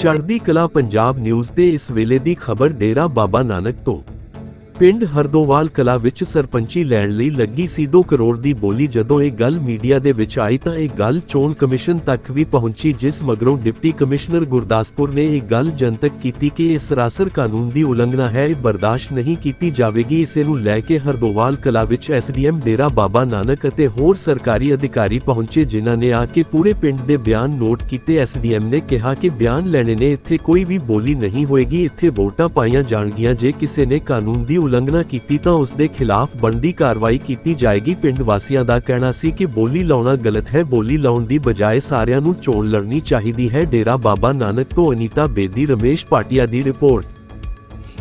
ਚੜ੍ਹਦੀ ਕਲਾ ਪੰਜਾਬ ਨਿਊਜ਼ ਦੇ ਇਸ ਵੇਲੇ ਦੀ ਖਬਰ ਡੇਰਾ ਬਾਬਾ ਨਾਨਕ ਤੋਂ। ਪਿੰਡ ਹਰਦੋਵਾਲ ਕਲਾ ਵਿੱਚ ਸਰਪੰਚੀ ਲੈਣ ਲਈ ਲੱਗੀ ਸੀ 2 ਕਰੋੜ ਦੀ ਬੋਲੀ। ਜਦੋਂ ਇਹ ਗੱਲ ਮੀਡੀਆ ਦੇ ਵਿੱਚ ਆਈ ਤਾਂ ਇਹ ਗੱਲ ਚੋਣ ਕਮਿਸ਼ਨ ਤੱਕ ਵੀ ਪਹੁੰਚੀ, ਜਿਸ ਮਗਰੋਂ ਡਿਪਟੀ ਕਮਿਸ਼ਨਰ ਗੁਰਦਾਸਪੁਰ ਨੇ ਇਹ ਗੱਲ ਜਨਤਕ ਕੀਤੀ ਕਿ ਇਹ ਸਰਾਸਰ ਕਾਨੂੰਨ ਦੀ ਉਲੰਘਣਾ ਹੈ, ਇਹ ਬਰਦਾਸ਼ਤ ਨਹੀਂ ਕੀਤੀ ਜਾਵੇਗੀ। ਇਸੇ ਨੂੰ ਲੈ ਕੇ ਹਰਦੋਵਾਲ ਕਲਾ ਵਿੱਚ ਐਸਡੀਐਮ ਡੇਰਾ ਬਾਬਾ ਨਾਨਕ ਅਤੇ ਹੋਰ ਸਰਕਾਰੀ ਅਧਿਕਾਰੀ ਪਹੁੰਚੇ, ਜਿਨ੍ਹਾਂ ਨੇ ਆ ਕੇ ਪੂਰੇ ਪਿੰਡ ਦੇ ਬਿਆਨ ਨੋਟ ਕੀਤੇ। ਐਸਡੀਐਮ ਨੇ ਕਿਹਾ ਕਿ ਬਿਆਨ ਲੈਣੇ ਨੇ, ਇੱਥੇ ਕੋਈ ਵੀ ਬੋਲੀ ਨਹੀਂ ਹੋਏਗੀ, ਇੱਥੇ ਵੋਟਾਂ ਪਾਈਆਂ ਜਾਣਗੀਆਂ, ਜੇ ਕਿਸੇ ਨੇ ਕਾਨੂੰਨ ਦੀ ਉਲੰਘਣਾ ਕੀਤੀ ਤਾਂ ਉਸ ਦੇ ਖਿਲਾਫ ਬਣਦੀ ਕਾਰਵਾਈ ਕੀਤੀ ਜਾਏਗੀ। ਪਿੰਡ ਵਾਸੀਆਂ ਦਾ ਕਹਿਣਾ ਸੀ ਕਿ ਬੋਲੀ ਲਾਉਣਾ ਗਲਤ ਹੈ। ਬੋਲੀ ਲਾਉਣ ਦੀ ਬਜਾਏ ਸਾਰਿਆਂ ਨੂੰ ਚੋਣ ਲੜਨੀ ਚਾਹੀਦੀ ਹੈ। ਡੇਰਾ ਬਾਬਾ ਨਾਨਕ ਤੋਂ ਅਨੀਤਾ ਬੇਦੀ, ਰਮੇਸ਼ ਪਾਟਿਆ ਦੀ ਰਿਪੋਰਟ।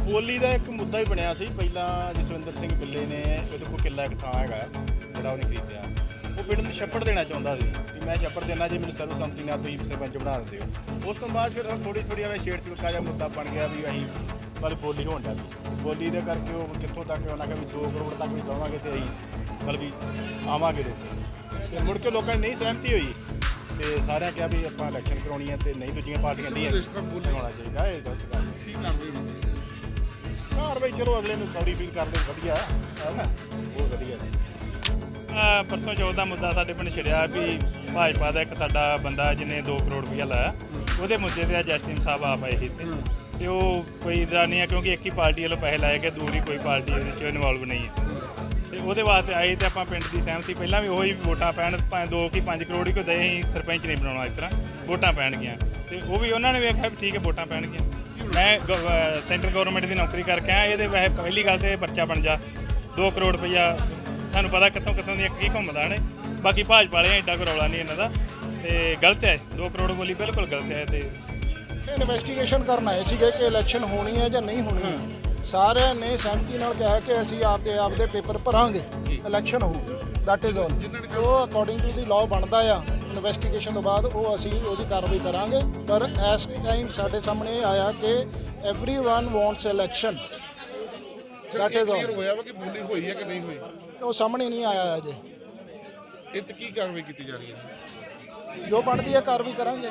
ਬੋਲੀ ਦਾ ਇੱਕ ਮੁੱਦਾ ਹੀ ਬਣਿਆ ਸੀ। ਪਹਿਲਾਂ ਜਸਵਿੰਦਰ ਸਿੰਘ ਬਿੱਲੇ ਨੇ ਉਹਦੇ ਕੋਲ ਕਿੱਲਾ ਇੱਕ ਥਾਂ ਹੈਗਾ, ਜਿਹੜਾ ਉਹਨੇ ਖਰੀਦਿਆ। ਉਹ ਪਿੰਡ ਨੂੰ ਛੱਪੜ ਦੇਣਾ ਚਾਹੁੰਦਾ ਸੀ ਕਿ ਮੈਂ ਛੱਪੜ ਦੇਣਾ, ਜੇ ਮੈਨੂੰ ਸਰਵਸੰਮਤੀ ਨਾਲ ਤੁਸੀਂ ਸਰਪੰਚ ਬਣਾ ਦਿੰਦੇ ਹੋ। ਉਸ ਤੋਂ ਬਾਅਦ ਫਿਰ ਥੋੜੀ ਥੋੜੀ ਐਵੇਂ ਛੇੜ ਚੁੱਕਾ ਜਿਹਾ ਮੁੱਦਾ ਬਣ ਗਿਆ ਵੀ ਅਸੀਂ ਪਰ ਬੋਲੀ ਹੋਣ ਦਾ ਬੋਲੀ ਦੇ ਕਰਕੇ ਉਹ ਕਿੱਥੋਂ ਤੱਕ ਉਹਨਾਂ ਕਹਿੰਦੇ ਵੀ 2 ਕਰੋੜ ਤੱਕ ਵੀ ਦਵਾਂਗੇ ਤੇ ਅਸੀਂ ਮਤਲਬ ਵੀ ਆਵਾਂਗੇ ਦੇ ਤੇ ਮੁੜ ਕੇ ਲੋਕਾਂ ਦੀ ਨਹੀਂ ਸਹਿਮਤੀ ਹੋਈ। ਤੇ ਸਾਰਿਆਂ ਕਿਹਾ ਵੀ ਆਪਾਂ ਇਲੈਕਸ਼ਨ ਕਰਾਉਣੀ ਹੈ ਤੇ ਨਹੀਂ ਦੂਜੀਆਂ ਪਾਰਟੀਆਂ ਦੀਆਂ। ਹੋਣਾ ਚਾਹੀਦਾ ਇਹ ਗਲਤ ਗੱਲ ਹੈ। ਕੀ ਕਾਰਵਾਈ ਹੋਣੀ ਕਾਰਵਾਈ ਚਲੋ ਅਗਲੇ ਨੂੰ ਸੌਰੀ ਫੀਲ ਕਰਦੇ ਵਧੀਆ ਹੈ ਨਾ? ਬਹੁਤ ਵਧੀਆ ਪਰਸੋਂ ਚੌਥ ਦਾ ਮੁੱਦਾ ਸਾਡੇ ਪਿੰਡ ਛਿੜਿਆ ਵੀ ਭਾਜਪਾ ਦਾ ਇੱਕ ਸਾਡਾ ਬੰਦਾ ਜਿਹਨੇ 2 ਕਰੋੜ ਰੁਪਇਆ ਲਾਇਆ। ਉਹਦੇ ਮੁੱਦੇ ਤੇ ਅੱਜ ਐਸਟੀਐਮ ਸਾਹਿਬ ਆਪ ਆਏ ਸੀ ਤੇ ਤੇ ਉਹ ਕੋਈ ਇਦਾਂ ਨਹੀਂ ਹੈ ਕਿਉਂਕਿ ਇੱਕ ਹੀ ਪਾਰਟੀ ਵੱਲੋਂ ਪੈਸੇ ਲਾਏ ਗਏ ਦੂਰੀ ਕੋਈ ਪਾਰਟੀ ਇਹਦੇ ਵਿੱਚ ਇਨਵੋਲਵ ਨਹੀਂ ਹੈ। ਤੇ ਉਹਦੇ ਵਾਸਤੇ ਆਏ ਤੇ ਆਪਾਂ ਪਿੰਡ ਦੀ ਸਹਿਮਤੀ ਪਹਿਲਾਂ ਵੀ ਉਹੀ ਵੋਟਾਂ ਪੈਣ ਭਾਵੇਂ 2 ਕੀ 5 ਕਰੋੜ ਹੀ ਕੋਈ ਦੇ ਅਸੀਂ ਸਰਪੰਚ ਨਹੀਂ ਬਣਾਉਣਾ ਇਸ ਤਰ੍ਹਾਂ ਵੋਟਾਂ ਪੈਣਗੀਆਂ ਤੇ ਉਹ ਵੀ ਉਹਨਾਂ ਨੇ ਵੇਖਿਆ ਵੀ ਠੀਕ ਹੈ ਵੋਟਾਂ ਪੈਣਗੀਆਂ ਮੈਂ ਸੈਂਟਰ ਗਵਰਨਮੈਂਟ ਦੀ ਨੌਕਰੀ ਕਰਕੇ ਆਇਆ ਇਹਦੇ ਵੈਸੇ ਪਹਿਲੀ ਗੱਲ ਤੇ ਪਰਚਾ ਬਣ ਜਾ। 2 ਕਰੋੜ ਰੁਪਈਆ ਤੁਹਾਨੂੰ ਪਤਾ ਕਿੱਥੋਂ ਕਿੱਥੋਂ ਦੀਆਂ ਕੀ ਘੁੰਮਦਾ ਨੇ। ਬਾਕੀ ਭਾਜਪਾ ਵਾਲਿਆਂ ਏਡਾ ਕੋਈ ਰੌਲਾ ਨਹੀਂ ਇਹਨਾਂ ਦਾ। ਤੇ ਗਲਤ ਹੈ 2 ਕਰੋੜ ਬੋਲੀ ਬਿਲਕੁਲ ਗਲਤ ਹੈ ਤੇ ਇਨਵੈਸਟੀਗੇਸ਼ਨ ਕਰਨ ਆਏ ਸੀਗੇ ਕਿ ਇਲੈਕਸ਼ਨ ਹੋਣੀ ਹੈ ਜਾਂ ਨਹੀਂ ਹੋਣੀ ਹੈ ਸਾਰਿਆਂ ਨੇ ਸਹਿਮਤੀ ਨਾਲ ਕਿਹਾ ਕਿ ਅਸੀਂ ਆਪਦੇ ਆਪਦੇ ਪੇਪਰ ਭਰਾਂਗੇ ਇਲੈਕਸ਼ਨ ਹੋਊਗੀ ਦੈਟ ਇਜ਼ ਆਲ ਜੋ ਅਕੋਰਡਿੰਗ ਟੂ ਦੀ ਲਾਅ ਬਣਦਾ ਆ ਇਨਵੈਸਟੀਗੇਸ਼ਨ ਤੋਂ ਬਾਅਦ ਉਹ ਅਸੀਂ ਉਹਦੀ ਕਾਰਵਾਈ ਕਰਾਂਗੇ ਪਰ ਇਸ ਟਾਈਮ ਸਾਡੇ ਸਾਹਮਣੇ ਇਹ ਆਇਆ ਕਿ everyone wants election that is clear all ਹੋਇਆ ਵਾ ਕਿ ਬੋਲੀ ਹੋਈ ਹੈ ਕਿ ਨਹੀਂ ਹੋਈ ਉਹ ਸਾਹਮਣੇ ਨਹੀਂ ਆਇਆ ਅਜੇ ਇਹ ਤੇ ਕੀ ਕਾਰਵਾਈ ਕੀਤੀ ਜਾ ਰਹੀ ਹੈ ਜੋ ਬਣਦੀ ਹੈ ਕਾਰਵਾਈ ਕਰਾਂਗੇ।